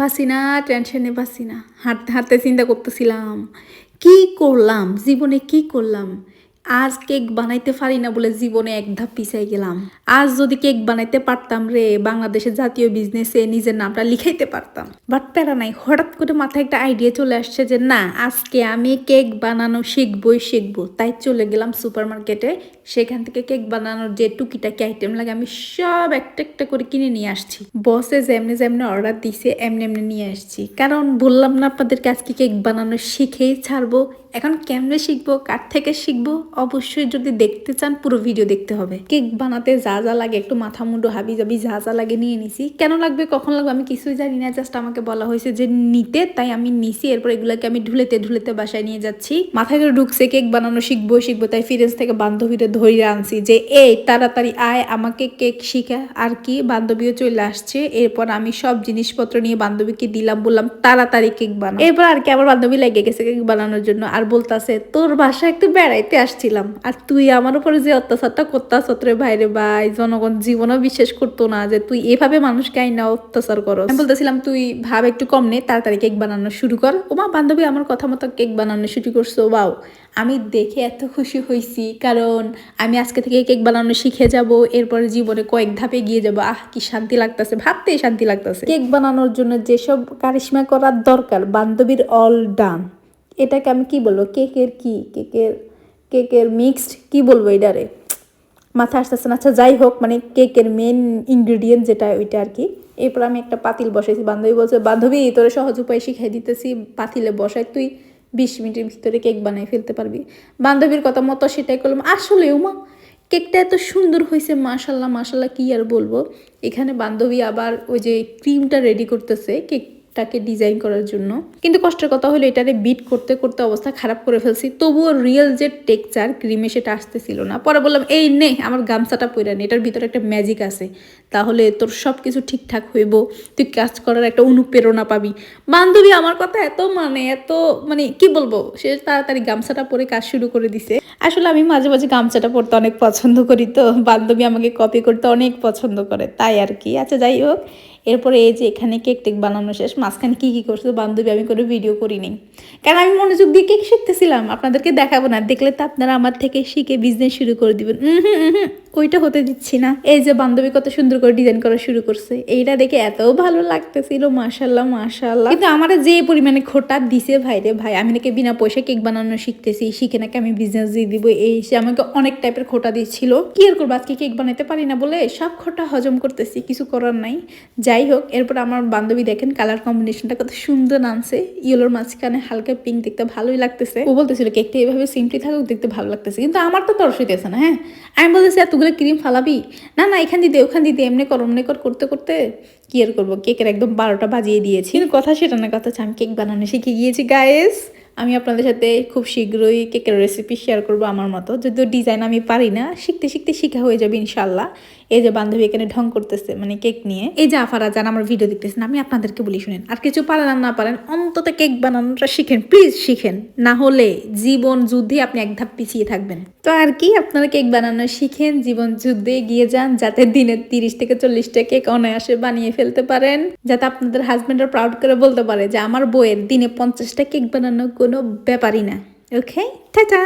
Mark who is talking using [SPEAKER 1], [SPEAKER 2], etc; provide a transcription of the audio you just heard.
[SPEAKER 1] বাসি না টেনশনে বাসি না। হাঁটতে হাঁটতে চিন্তা করতেছিলাম। কি করলাম? জীবনে কি করলাম? আজ কেক বানাইতে পারি না বলে জীবনে এক ধাপ পিছাই গেলাম। আজ যদি কেক বানাইতে পারতাম রে, বাংলাদেশের জাতীয় বিজনেসে নিজের নামটা লিখাইতে পারতাম। বাট প্যারা নাই, হঠাৎ করে মাথায় একটা আইডিয়া চলে আসছে যে, না, আজকে আমি কেক বানানো শিখবই, শিখব। তাই চলে গেলাম সুপার মার্কেটে সেখান থেকে কেক বানানোর যে টুকিটাকি আইটেম লাগে, আমি সব একটা একটা করে কিনে নিয়ে আসছি। বসে যেমনি যেমনি অর্ডার দিছে, এমনি এমনি নিয়ে আসছি। কারণ বললাম না আপনাদেরকে আজকে কেক বানানো শিখেই ছাড়বো। এখন কেমনে শিখব? কার থেকে শিখব? অবশ্যই যদি দেখতে চান, পুরো ভিডিও দেখতে হবে। কেক বানাতে যা যা লাগে, একটু মাথা মুন্ডু হাবি জাবি যা যা লাগে নিয়ে নিছি। কেন লাগবে, কখন লাগবে, আমি কিছুই জানি না জাস্ট আমাকে বলা হয়েছে যে নিতে, তাই আমি নিছি। এরপর এগুলাকে আমি ঢুলেতে ঢুলেতে বাসায় নিয়ে যাচ্ছি। মাথায় করে ঢুকছে, কেক বানানো শিখব শিখব। তাই ফিরেন্স থেকে বান্ধবীরে ধরে আনছি যে, এই, তাড়াতাড়ি আয়, আমাকে কেক শিখা। আর কি, বান্ধবীও চলে আসছে। এরপর আমি সব জিনিসপত্র নিয়ে বান্ধবীকে দিলাম, বললাম, তাড়াতাড়ি কেক বানা এরপর আর কি আমার বান্ধবী লেগে গেছে কেক বানানোর জন্য। আর বলতাছে, তোর বাসায় একটু বেড়াইতে আসছিলাম, আর তুই আমার উপরে যে অত্যাচারটা করতাস রে ভাইরে ভাই, জনগণ জীবনও বিশ্বাস করতো না যে তুই এভাবে মানুষকে আইনা অত্যাচার করো আমি বলতেছিলাম, তুই ভাব একটু কম নে, তাড়াতাড়ি কেক বানানো শুরু কর। ওমা বান্ধবী আমার কথা মতো কেক বানানো শুরু করছ বাও আমি দেখে এত খুশি হয়েছি কারণ আমি আজকে থেকে কেক বানানো শিখে যাব, এরপরে জীবনে কয়েক ধাপে গিয়ে যাব। আহ, কি শান্তি লাগতেছে, ভাবতেই শান্তি লাগতেছে। কেক বানানোর জন্য যেসব কারিশমা করার দরকার, বান্ধবীর অল ডান এটাকে আমি কি বলব? কেকের কি? কেকের কেকের মিক্সড কি বলব এটারে? মাথা আসতেছে না। আচ্ছা যাই হোক মানে কেকের মেন ইনগ্রিডিয়েন্ট যেটা, ওইটা আর কি। এরপর আমি একটা পাতিল বসাইছি। বান্ধবী বলছে, বান্ধবী, তোরে সহজ উপায় শিখাই দিতেছি। পাতিলে বসাই, তুই বিশ মিনিটের ভিতরে কেক বানাই ফেলতে পারবি। বান্ধবীর কথা মতো সেটাই করলাম। আসলে, উমা, কেকটা এত সুন্দর হয়েছে, মাশাল্লাহ মাশাল্লাহ, কি আর বলব? এখানে বান্ধবী আবার ওই যে ক্রিমটা রেডি করতেছে। কেকটাকে ডিজাইন করার জন্য। কিন্তু কষ্টের কথা হলো এটারে বিট করতে করতে অবস্থা খারাপ করে ফেলছি। তবুও রিয়েল যে টেক্সচার ক্রিমে সেটা আসতেছিল না। পরে বললাম, এই নে, আমার গামছাটা পরে নে, এটার ভিতরে একটা ম্যাজিক আছে। তাহলে তোর সব কিছু ঠিকঠাক হইব, তুই কাজ করার একটা অনুপ্রেরণা পাবি। বান্ধবী আমার কথা এত মানে এত মানে কি বলব? সে তাড়াতাড়ি গামছাটা পরে কাজ শুরু করে দিছে। আসলে আমি মাঝে মাঝে গামছাটা পরতে অনেক পছন্দ করি তো, বান্ধবী আমাকে কপি করতে অনেক পছন্দ করে, তাই আর কি। আচ্ছা যাই হোক এরপরে এই যে এখানে কেক টেক বানানো শেষ, মাঝখানে কী কী করছে বান্ধবী আমি কোনো ভিডিও করিনি। কারণ আমি মনোযোগ দিয়ে কেক শিখতেছিলাম, আপনাদেরকে দেখাবো না, দেখলে তো আপনারা আমার থেকে শিখে বিজনেস শুরু করে দিবেন। ওইটা হতে দিচ্ছি না। এই যে বান্ধবী কত সুন্দর করে ডিজাইন করা শুরু করছে, এইটা দেখে এত ভালো লাগতেছিল মাশাল্লাহ মাশাল্লাহ কিন্তু আমার যে পরিমাণে খোটা দিছে ভাই রে ভাই, আমি নাকি বিনা পয়সা কেক বানানো শিখতেছি, শিখে নাকি আমি বিজনেস দিয়ে দিব, এই সে আমাকে অনেক টাইপের খোটা দিচ্ছিল কি আর করব, আজকে কেক বানাতে পারি না বলে সব খোটা হজম করতেছি, কিছু করার নাই। যাই হোক, এরপর আমার বান্ধবী দেখেন কালার কম্বিনেশনটা কত সুন্দর আনছে ইয়েলোর মাঝখানে হালকা পিঙ্ক দেখতে ভালোই লাগতেছে। ও বলতেছিল, কেকটা এভাবে সিম্পলি থাকুক, দেখতে ভালো লাগতেছে। কিন্তু আমার তো তরস হইতেছে না হ্যাঁ? আমি বলতেছি, এতগুলো ক্রিম ফালাবি? না না, এখান দিতে ওখান দিতে এমনি কর, অমনি কর, করতে করতে কি আর করব? কেকের একদম বারোটা বাজিয়ে দিয়েছি। কথা সেটা না, কথা আমি কেক বানানো শিখে গিয়েছি গায়েস আমি আপনাদের সাথে খুব শীঘ্রই কেকের রেসিপি শেয়ার করব আমার মতো। যদিও ডিজাইন আমি পারি না, শিখতে শিখতে শিখা হয়ে যাবে ইনশাল্লাহ এই যে বান্ধবী এখানে ঢং করতেছে মানে কেক নিয়ে। এই যে আফারা যান, আমার ভিডিও দেখতেছেন, আমি আপনাদেরকে বলি শুনেন, আর কিছু পারেন না পারেন, অন্তত কেক বানানোটা শিখেন প্লিজ শিখেন। না হলে জীবন যুদ্ধে আপনি এক ধাপ পিছিয়ে থাকবেন। তো আর কি, আপনারা কেক বানানো শিখেন, জীবন যুদ্ধে এগিয়ে যান, যাতে দিনে তিরিশ থেকে চল্লিশটা কেক অনায়াসে বানিয়ে ফেলতে পারেন, যাতে আপনাদের হাজব্যান্ডরা প্রাউড করে বলতে পারে যে, আমার বইয়ের দিনে পঞ্চাশটা কেক বানানো কোনো ব্যাপারই না। ওকে টাটা